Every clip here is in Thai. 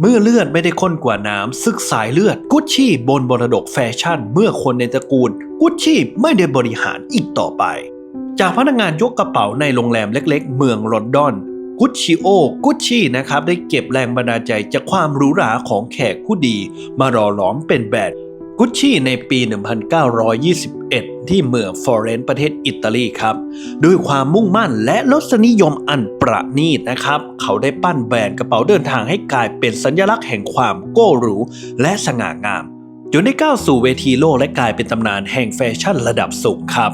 เมื่อเลือดไม่ได้ข้นกว่าน้ำซึกสายเลือดกุชชี่บนบรดกแฟชั่น เมื่อคนในตระกูลกุชชี่ไม่ได้บริหารอีกต่อไป จากพนักงานยกกระเป๋าในโรงแรมเล็กๆ เมืองลอนดอนกุชชิโอกุชชี่นะครับได้เก็บแรงบันดาลใจจากความหรูหราของแขกผู้ดี มารอหลอมเป็นแบรนด์กุชชี่ในปี 1920 1 ที่เมืองฟลอเรนซ์ประเทศอิตาลีครับ ด้วยความมุ่งมั่นและรสนิยมอันประณีตนะครับ เขาได้ปั้นแบรนด์กระเป๋าเดินทางให้กลายเป็นสัญลักษณ์แห่งความโก้หรูและสง่างามจนได้ก้าวสู่เวทีโลกและกลายเป็นตำนานแห่งแฟชั่นระดับสูงครับ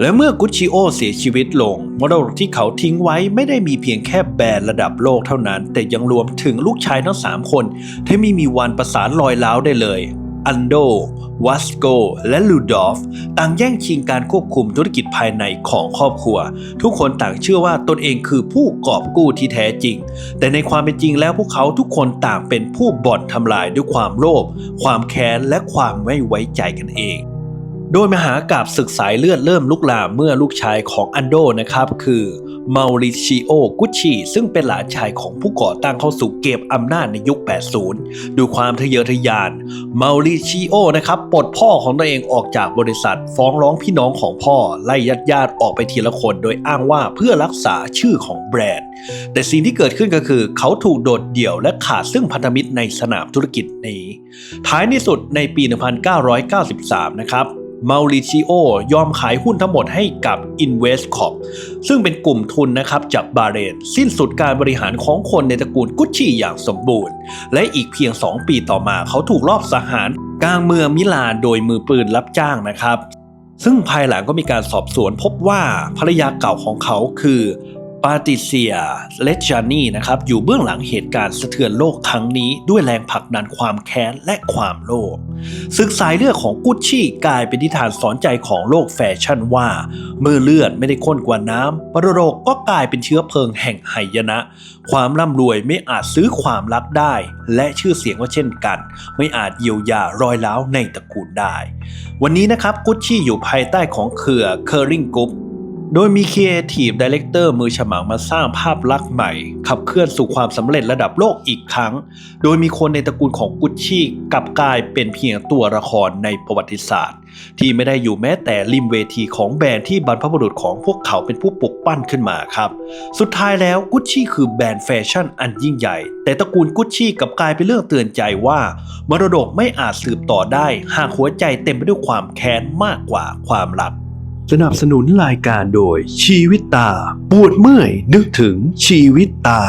และเมื่อกุชชิโอเสียชีวิตลงมรดกที่เขาทิ้งไว้ไม่ได้มีเพียงแค่แบรนด์ระดับโลกเท่านั้น แต่ยังรวมถึงลูกชายทั้ง 3 คน ที่ไม่มีวันประสานรอยร้าวได้เลย อันโด วัสโก และลูดอฟ ต่างแย่งชิงการควบคุมธุรกิจภายในของครอบครัว ทุกคนต่างเชื่อว่าตนเองคือผู้กอบกู้ที่แท้จริง แต่ในความเป็นจริงแล้วพวกเขาทุกคนต่างเป็นผู้บ่อนทำลายด้วยความโลภความแค้นและความไม่ไว้ใจกันเอง โดยมหากาบศึกสายเลือดเริ่มลุกลามเมื่อลูกชายของอันโดนะครับคือมาริชิโอกุชชิซึ่งเป็นหลานชายของผู้ก่อตั้งเข้าสู่เกมอำนาจในยุค 80ด้วยความทะเยอทะยานมาริชิโอนะครับปลดพ่อของตัวเองออกจากบริษัท ฟ้องร้องพี่น้องของพ่อ ไล่ญาติญาติออกไปทีละคน โดยอ้างว่าเพื่อรักษาชื่อของแบรนด์ แต่สิ่งที่เกิดขึ้นก็คือ เขาถูกโดดเดี่ยวและขาดซึ่งพันธมิตรในสนามธุรกิจนี้ ท้ายที่สุดในปี 1993 นะครับ มาริชิโอยอมขายหุ้นทั้งหมดให้กับ Investcorp ซึ่งเป็นกลุ่มทุนนะครับจากบาเรน สิ้นสุดการบริหารของคนในตระกูลกุชชี่อย่างสมบูรณ์ และอีกเพียง 2 ปีต่อมาเขาถูกลอบสังหารกลางเมืองมิลานโดยมือปืนรับจ้างนะครับ ซึ่งภายหลังก็มีการสอบสวนพบว่าภรรยาเก่าของเขาคือ ปาติเซียเลจานีนะครับอยู่เบื้องหลังเหตุการณ์สะเทือนโลกครั้งนี้ด้วยแรงผลักดันความแค้นและความโลภศึกสายเลือดของกุชชี่กลายเป็นนิทานสอนใจของโลกแฟชั่นว่า เมื่อเลือดไม่ได้ข้นกว่าน้ำปรโรคก็กลายเป็นเชื้อเพลิงแห่งไหยนะ ความร่ำรวยไม่อาจซื้อความรักได้ และชื่อเสียงก็เช่นกัน ไม่อาจเยียวยารอยร้าวในตระกูลได้ วันนี้นะครับกุชชี่อยู่ภายใต้ของเครือ c u r r i n g Group โดยมี Creative Director มือฉมังมาสร้างภาพลักษณ์ใหม่ ขับเคลื่อนสู่ความสำเร็จระดับโลกอีกครั้ง โดยมีคนในตระกูลของกุชชี่กลับกลายเป็นเพียงตัวละครในประวัติศาสตร์ ที่ไม่ได้อยู่แม้แต่ริมเวทีของแบรนด์ที่บรรพบุรุษของพวกเขาเป็นผู้ปลุกปั้นขึ้นมาครับ สุดท้ายแล้วกุชชี่คือแบรนด์แฟชั่นอันยิ่งใหญ่ แต่ตระกูลกุชชี่กลับกลายเป็นเรื่องเตือนใจว่ามรดกไม่อาจสืบต่อได้ หากหัวใจเต็มไปด้วยความแค้นมากกว่าความรัก สนับสนุนรายการโดยชีวิตตา ปวดเมื่อยนึกถึงชีวิตตา